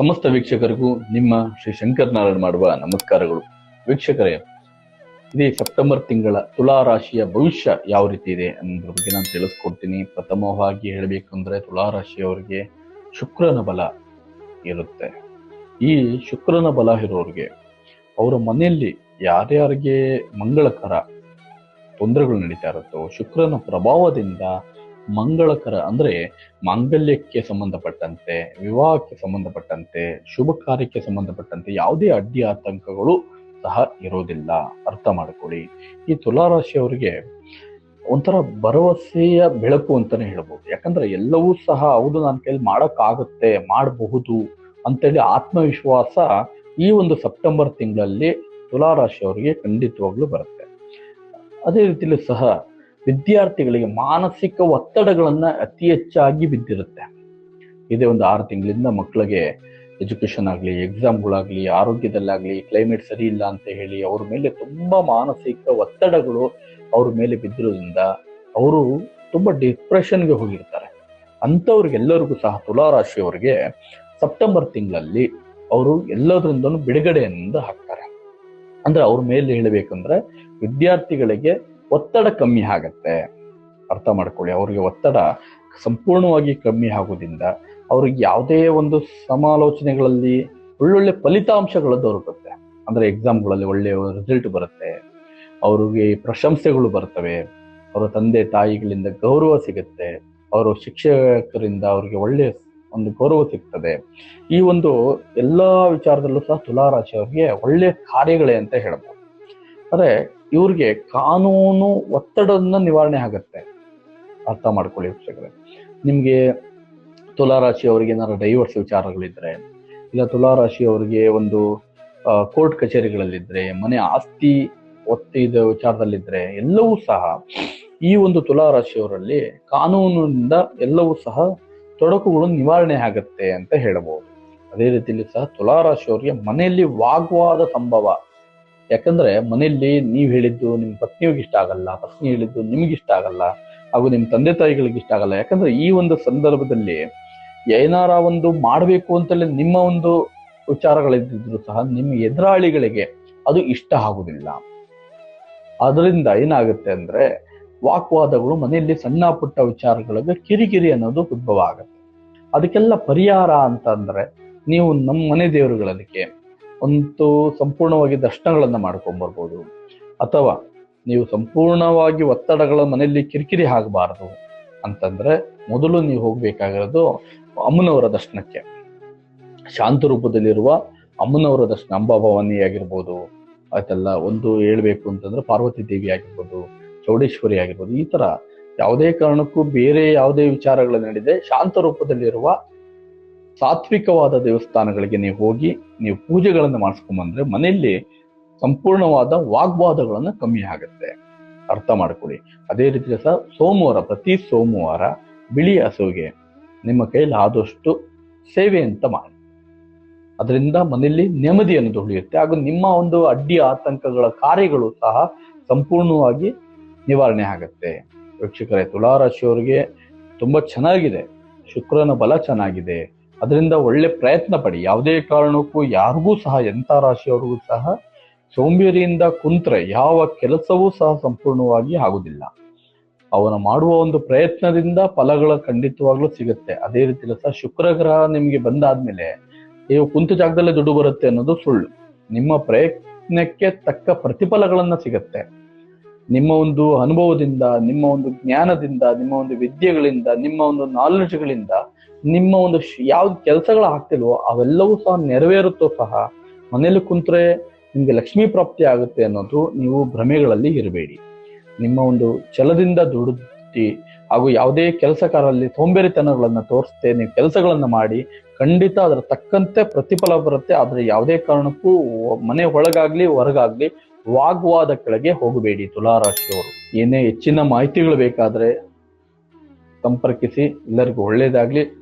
ಸಮಸ್ತ ವೀಕ್ಷಕರಿಗೂ ನಿಮ್ಮ ಶ್ರೀ ಶಂಕರನಾರಾಯಣ ಮಾಡುವ ನಮಸ್ಕಾರಗಳು. ವೀಕ್ಷಕರೇ, ಇದೇ ಸೆಪ್ಟೆಂಬರ್ ತಿಂಗಳ ತುಲಾ ರಾಶಿಯ ಭವಿಷ್ಯ ಯಾವ ರೀತಿ ಇದೆ ಅನ್ನೋದ್ರ ಬಗ್ಗೆ ನಾನು ತಿಳಿಸ್ಕೊಡ್ತೀನಿ. ಪ್ರಥಮವಾಗಿ ಹೇಳಬೇಕಂದ್ರೆ ತುಲಾ ರಾಶಿಯವರಿಗೆ ಶುಕ್ರನ ಬಲ ಇರುತ್ತೆ. ಈ ಶುಕ್ರನ ಬಲ ಇರೋರಿಗೆ ಅವರ ಮನೆಯಲ್ಲಿ ಯಾರ್ಯಾರಿಗೆ ಮಂಗಳಕರ ತೊಂದರೆಗಳು ನಡೀತಾ ಇರುತ್ತೋ, ಶುಕ್ರನ ಪ್ರಭಾವದಿಂದ ಮಂಗಳಕರ ಅಂದ್ರೆ ಮಾಂಗಲ್ಯಕ್ಕೆ ಸಂಬಂಧಪಟ್ಟಂತೆ, ವಿವಾಹಕ್ಕೆ ಸಂಬಂಧಪಟ್ಟಂತೆ, ಶುಭ ಕಾರ್ಯಕ್ಕೆ ಸಂಬಂಧಪಟ್ಟಂತೆ ಯಾವುದೇ ಅಡ್ಡಿ ಆತಂಕಗಳು ಸಹ ಇರೋದಿಲ್ಲ. ಅರ್ಥ ಮಾಡ್ಕೊಳ್ಳಿ. ಈ ತುಲಾರಾಶಿಯವರಿಗೆ ಒಂಥರ ಭರವಸೆಯ ಬೆಳಕು ಅಂತಾನೆ ಹೇಳ್ಬೋದು. ಯಾಕಂದ್ರೆ ಎಲ್ಲವೂ ಸಹ ಹೌದು ನನ್ನ ಕೈಲಿ ಮಾಡೋಕ್ಕಾಗುತ್ತೆ, ಮಾಡಬಹುದು ಅಂತೇಳಿ ಆತ್ಮವಿಶ್ವಾಸ ಈ ಒಂದು ಸೆಪ್ಟೆಂಬರ್ ತಿಂಗಳಲ್ಲಿ ತುಲಾರಾಶಿಯವರಿಗೆ ಖಂಡಿತವಾಗ್ಲೂ ಬರುತ್ತೆ. ಅದೇ ರೀತಿಯಲ್ಲಿ ಸಹ ವಿದ್ಯಾರ್ಥಿಗಳಿಗೆ ಮಾನಸಿಕ ಒತ್ತಡಗಳನ್ನ ಅತಿ ಹೆಚ್ಚಾಗಿ ಬಿದ್ದಿರುತ್ತೆ. ಇದೇ ಒಂದು ಆರು ತಿಂಗಳಿಂದ ಮಕ್ಕಳಿಗೆ ಎಜುಕೇಶನ್ ಆಗಲಿ ಎಕ್ಸಾಮ್ಗಳಾಗಲಿ ಆರೋಗ್ಯದಲ್ಲಾಗಲಿ ಕ್ಲೈಮೇಟ್ ಸರಿ ಇಲ್ಲ ಅಂತ ಹೇಳಿ ಅವ್ರ ಮೇಲೆ ತುಂಬಾ ಮಾನಸಿಕ ಒತ್ತಡಗಳು ಅವ್ರ ಮೇಲೆ ಬಿದ್ದಿರೋದ್ರಿಂದ ಅವರು ತುಂಬಾ ಡಿಪ್ರೆಷನ್ಗೆ ಹೋಗಿರ್ತಾರೆ. ಅಂಥವ್ರಿಗೆಲ್ಲರಿಗೂ ಸಹ ತುಲಾರಾಶಿಯವರಿಗೆ ಸೆಪ್ಟೆಂಬರ್ ತಿಂಗಳಲ್ಲಿ ಅವರು ಎಲ್ಲದರಿಂದನೂ ಬಿಡುಗಡೆಯಿಂದ ಹಾಕ್ತಾರೆ. ಅಂದ್ರೆ ಅವ್ರ ಮೇಲೆ ಹೇಳಬೇಕಂದ್ರೆ ವಿದ್ಯಾರ್ಥಿಗಳಿಗೆ ಒತ್ತಡ ಕಮ್ಮಿ ಆಗತ್ತೆ. ಅರ್ಥ ಮಾಡ್ಕೊಳ್ಳಿ, ಅವ್ರಿಗೆ ಒತ್ತಡ ಸಂಪೂರ್ಣವಾಗಿ ಕಮ್ಮಿ ಆಗೋದ್ರಿಂದ ಅವ್ರಿಗೆ ಯಾವುದೇ ಒಂದು ಸಮಾಲೋಚನೆಗಳಲ್ಲಿ ಒಳ್ಳೊಳ್ಳೆ ಫಲಿತಾಂಶಗಳು ದೊರಕುತ್ತೆ. ಅಂದ್ರೆ ಎಕ್ಸಾಮ್ಗಳಲ್ಲಿ ಒಳ್ಳೆಯ ರಿಸಲ್ಟ್ ಬರುತ್ತೆ, ಅವ್ರಿಗೆ ಪ್ರಶಂಸೆಗಳು ಬರ್ತವೆ, ಅವರ ತಂದೆ ತಾಯಿಗಳಿಂದ ಗೌರವ ಸಿಗುತ್ತೆ, ಅವರು ಶಿಕ್ಷಕರಿಂದ ಅವ್ರಿಗೆ ಒಳ್ಳೆಯ ಒಂದು ಗೌರವ ಸಿಗ್ತದೆ. ಈ ಒಂದು ಎಲ್ಲಾ ವಿಚಾರದಲ್ಲೂ ಸಹ ತುಲಾರಾಶಿಯವರಿಗೆ ಒಳ್ಳೆಯ ಕಾರ್ಯಗಳೇ ಅಂತ ಹೇಳ್ಬೋದು. ಅಂದ್ರೆ ಇವ್ರಿಗೆ ಕಾನೂನು ಒತ್ತಡದಿಂದ ನಿವಾರಣೆ ಆಗುತ್ತೆ. ಅರ್ಥ ಮಾಡ್ಕೊಳ್ಳಿ ವೀಕ್ಷಕರೇ. ನಿಮ್ಗೆ ತುಲಾರಾಶಿ ಅವರಿಗೆ ಏನಾದ್ರು ಡೈವರ್ಸ್ ವಿಚಾರಗಳಿದ್ರೆ, ಇಲ್ಲ ತುಲಾರಾಶಿ ಅವರಿಗೆ ಒಂದು ಕೋರ್ಟ್ ಕಚೇರಿಗಳಲ್ಲಿದ್ರೆ, ಮನೆ ಆಸ್ತಿ ಒತ್ತಿದ ವಿಚಾರದಲ್ಲಿದ್ರೆ ಎಲ್ಲವೂ ಸಹ ಈ ಒಂದು ತುಲಾರಾಶಿಯವರಲ್ಲಿ ಕಾನೂನಿನಿಂದ ಎಲ್ಲವೂ ಸಹ ತೊಡಕುಗಳು ನಿವಾರಣೆ ಆಗುತ್ತೆ ಅಂತ ಹೇಳಬಹುದು ಅದೇ ರೀತಿಯಲ್ಲಿ ಸಹ ತುಲಾರಾಶಿಯವರಿಗೆ ಮನೆಯಲ್ಲಿ ವಾಗ್ವಾದ ಸಂಭವ ಯಾಕಂದ್ರೆ ಮನೆಯಲ್ಲಿ ನೀವು ಹೇಳಿದ್ದು ನಿಮ್ಮ ಪತ್ನಿಯವ್ರಿಗೆ ಇಷ್ಟ ಆಗಲ್ಲ, ಪತ್ನಿ ಹೇಳಿದ್ದು ನಿಮ್ಗೆ ಇಷ್ಟ ಆಗಲ್ಲ, ಹಾಗೂ ನಿಮ್ಮ ತಂದೆ ತಾಯಿಗಳಿಗೆ ಇಷ್ಟ ಆಗಲ್ಲ. ಯಾಕಂದ್ರೆ ಈ ಒಂದು ಸಂದರ್ಭದಲ್ಲಿ ಏನಾರ ಒಂದು ಮಾಡಬೇಕು ಅಂತಲೇ ನಿಮ್ಮ ಒಂದು ವಿಚಾರಗಳಿದ್ದಿದ್ರು ಸಹ ನಿಮ್ಮ ಎದುರಾಳಿಗಳಿಗೆ ಅದು ಇಷ್ಟ ಆಗುದಿಲ್ಲ. ಅದರಿಂದ ಏನಾಗುತ್ತೆ ಅಂದ್ರೆ ವಾಕ್ವಾದಗಳು ಮನೆಯಲ್ಲಿ ಸಣ್ಣ ಪುಟ್ಟ ವಿಚಾರಗಳಿಗೆ ಕಿರಿಕಿರಿ ಅನ್ನೋದು ಉದ್ಭವ ಆಗುತ್ತೆ. ಅದಕ್ಕೆಲ್ಲ ಪರಿಹಾರ ಅಂತ ಅಂದ್ರೆ ನೀವು ನಮ್ಮ ಮನೆ ದೇವರುಗಳದಕ್ಕೆ ಒಂದು ಸಂಪೂರ್ಣವಾಗಿ ದರ್ಶನಗಳನ್ನು ಮಾಡ್ಕೊಂಡ್ ಬರ್ಬೋದು. ಅಥವಾ ನೀವು ಸಂಪೂರ್ಣವಾಗಿ ಒತ್ತಡಗಳ ಮನೆಯಲ್ಲಿ ಕಿರಿಕಿರಿ ಆಗಬಾರದು ಅಂತಂದ್ರೆ ಮೊದಲು ನೀವು ಹೋಗ್ಬೇಕಾಗಿರೋದು ಅಮ್ಮನವರ ದರ್ಶನಕ್ಕೆ. ಶಾಂತ ರೂಪದಲ್ಲಿರುವ ಅಮ್ಮನವರ ದರ್ಶನ ಅಂಬಾಭವಾನಿ ಆಗಿರ್ಬೋದು, ಆಯ್ತಲ್ಲ, ಒಂದು ಹೇಳ್ಬೇಕು ಅಂತಂದ್ರೆ ಪಾರ್ವತಿ ದೇವಿ ಆಗಿರ್ಬೋದು, ಚೌಡೇಶ್ವರಿ ಆಗಿರ್ಬೋದು, ಈ ತರ ಯಾವುದೇ ಕಾರಣಕ್ಕೂ ಬೇರೆ ಯಾವುದೇ ವಿಚಾರಗಳು ನಡೆದೆ ಶಾಂತ ರೂಪದಲ್ಲಿರುವ ಸಾತ್ವಿಕವಾದ ದೇವಸ್ಥಾನಗಳಿಗೆ ನೀವು ಹೋಗಿ, ನೀವು ಪೂಜೆಗಳನ್ನು ಮಾಡಿಸ್ಕೊಂಬಂದ್ರೆ ಮನೆಯಲ್ಲಿ ಸಂಪೂರ್ಣವಾದ ವಾಗ್ವಾದಗಳನ್ನು ಕಮ್ಮಿ ಆಗುತ್ತೆ. ಅರ್ಥ ಮಾಡ್ಕೊಳ್ಳಿ. ಅದೇ ರೀತಿ ಸಹ ಸೋಮವಾರ, ಪ್ರತಿ ಸೋಮವಾರ ಬಿಳಿ ಹಸುವಿಗೆ ನಿಮ್ಮ ಕೈಯಲ್ಲಿ ಆದಷ್ಟು ಸೇವೆ ಅಂತ ಮಾಡಿ. ಅದರಿಂದ ಮನೆಯಲ್ಲಿ ನೆಮ್ಮದಿ ಅನ್ನೋದು ಉಳಿಯುತ್ತೆ. ಹಾಗೂ ನಿಮ್ಮ ಒಂದು ಅಡ್ಡಿ ಆತಂಕಗಳ ಕಾರ್ಯಗಳು ಸಹ ಸಂಪೂರ್ಣವಾಗಿ ನಿವಾರಣೆ ಆಗುತ್ತೆ. ವೀಕ್ಷಕರೇ, ತುಲಾರಾಶಿಯವರಿಗೆ ತುಂಬಾ ಚೆನ್ನಾಗಿದೆ. ಶುಕ್ರನ ಬಲ ಚೆನ್ನಾಗಿದೆ. ಅದರಿಂದ ಒಳ್ಳೆ ಪ್ರಯತ್ನ ಪಡಿ. ಯಾವುದೇ ಕಾರಣಕ್ಕೂ ಯಾರಿಗೂ ಸಹ, ಎಂಥ ರಾಶಿಯವರಿಗೂ ಸಹ ಸೋಂಬೇರಿಯಿಂದ ಕುಂತ್ರೆ ಯಾವ ಕೆಲಸವೂ ಸಹ ಸಂಪೂರ್ಣವಾಗಿ ಆಗುವುದಿಲ್ಲ. ಅವನು ಮಾಡುವ ಒಂದು ಪ್ರಯತ್ನದಿಂದ ಫಲಗಳ ಖಂಡಿತವಾಗ್ಲೂ ಸಿಗುತ್ತೆ. ಅದೇ ರೀತಿಯಲ್ಲಿ ಸಹ ಶುಕ್ರ ಗ್ರಹ ನಿಮಗೆ ಬಂದಾದ್ಮೇಲೆ ನೀವು ಕುಂತು ಜಾಗದಲ್ಲೇ ದುಡ್ಡು ಬರುತ್ತೆ ಅನ್ನೋದು ಸುಳ್ಳು. ನಿಮ್ಮ ಪ್ರಯತ್ನಕ್ಕೆ ತಕ್ಕ ಪ್ರತಿಫಲಗಳನ್ನ ಸಿಗತ್ತೆ. ನಿಮ್ಮ ಒಂದು ಅನುಭವದಿಂದ, ನಿಮ್ಮ ಒಂದು ಜ್ಞಾನದಿಂದ, ನಿಮ್ಮ ಒಂದು ವಿದ್ಯೆಗಳಿಂದ, ನಿಮ್ಮ ಒಂದು ನಾಲೆಡ್ಜ್ಗಳಿಂದ ನಿಮ್ಮ ಒಂದು ಯಾವ್ದು ಕೆಲಸಗಳು ಆಗ್ತಿಲ್ವೋ ಅವೆಲ್ಲವೂ ಸಹ ನೆರವೇರುತ್ತೋ ಸಹ ಮನೇಲಿ ಕುಂತ್ರೆ ನಿಮ್ಗೆ ಲಕ್ಷ್ಮೀ ಪ್ರಾಪ್ತಿ ಆಗುತ್ತೆ ಅನ್ನೋದು ನೀವು ಭ್ರಮೆಗಳಲ್ಲಿ ಇರಬೇಡಿ. ನಿಮ್ಮ ಒಂದು ಛಲದಿಂದ ದುಡುತ್ತಿ ಹಾಗೂ ಯಾವುದೇ ಕೆಲಸಕಾರಲ್ಲಿ ಸೋಂಬೇರಿತನಗಳನ್ನ ತೋರಿಸ್ತೆ ನೀವು ಕೆಲಸಗಳನ್ನ ಮಾಡಿ ಖಂಡಿತ ಅದರ ತಕ್ಕಂತೆ ಪ್ರತಿಫಲ ಬರುತ್ತೆ. ಆದ್ರೆ ಯಾವುದೇ ಕಾರಣಕ್ಕೂ ಮನೆ ಒಳಗಾಗ್ಲಿ, ಹೊರಗಾಗ್ಲಿ ವಾಗ್ವಾದ ಕೆಳಗೆ ಹೋಗಬೇಡಿ ತುಲಾರಾಶಿಯವರು. ಏನೇ ಹೆಚ್ಚಿನ ಮಾಹಿತಿಗಳು ಬೇಕಾದ್ರೆ ಸಂಪರ್ಕಿಸಿ. ಎಲ್ಲರಿಗೂ ಒಳ್ಳೇದಾಗ್ಲಿ.